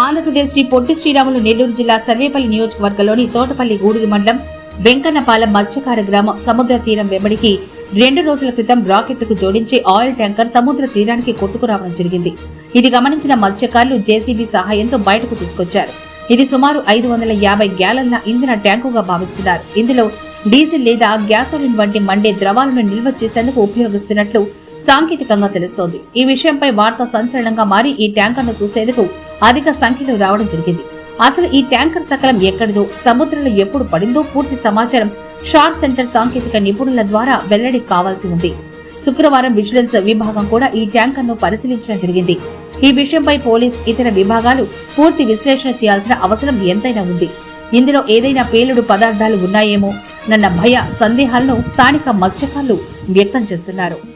ఆంధ్రప్రదేశ్ శ్రీ పొట్టి శ్రీరాములు నెల్లూరు జిల్లా సర్వేపల్లి నియోజకవర్గంలోని తోటపల్లి గూడూరు మండలం వెంకన్నపాలెం మత్స్యకార గ్రామం సముద్ర తీరం వెంబడికి రెండు రోజుల క్రితం రాకెట్కు జోడించే ఆయిల్ ట్యాంకర్ సముద్ర తీరానికి కొట్టుకురావడం జరిగింది. ఇది గమనించిన మత్స్యకారులు జేసీబీ సహాయంతో బయటకు తీసుకొచ్చారు. ఇది సుమారు ఐదు వందల యాభై గ్యాలన్ల ఇంధన ట్యాంకుగా భావిస్తున్నారు. ఇందులో డీజిల్ లేదా గ్యాసోలిన్ వంటి మండే ద్రవాలను నిల్వ చేసేందుకు ఉపయోగిస్తున్నట్లు సాంకేతికంగా తెలుస్తోంది. ఈ విషయంపై వార్త సంచలనంగా మారి ఈ ట్యాంకర్ను చూసేందుకు అధిక సంఖ్యలో రావడం జరిగింది. అసలు ఈ ట్యాంకర్ సకలం ఎక్కడిదో సముద్రంలో ఎప్పుడు పడిందో పూర్తి సమాచారం షార్ట్ సెంటర్ సాంకేతిక నిపుణుల ద్వారా వెల్లడి కావాల్సి ఉంది. శుక్రవారం విజిలెన్స్ విభాగం కూడా ఈ ట్యాంకర్ను పరిశీలించడం జరిగింది. ఈ విషయంపై పోలీస్ ఇతర విభాగాలు పూర్తి విశ్లేషణ చేయాల్సిన అవసరం ఎంతైనా ఉంది. ఇందులో ఏదైనా పేలుడు పదార్థాలు ఉన్నాయేమో? నన్న భయ సందేహాలను స్థానిక మత్స్యకారులు వ్యక్తం చేస్తున్నారు.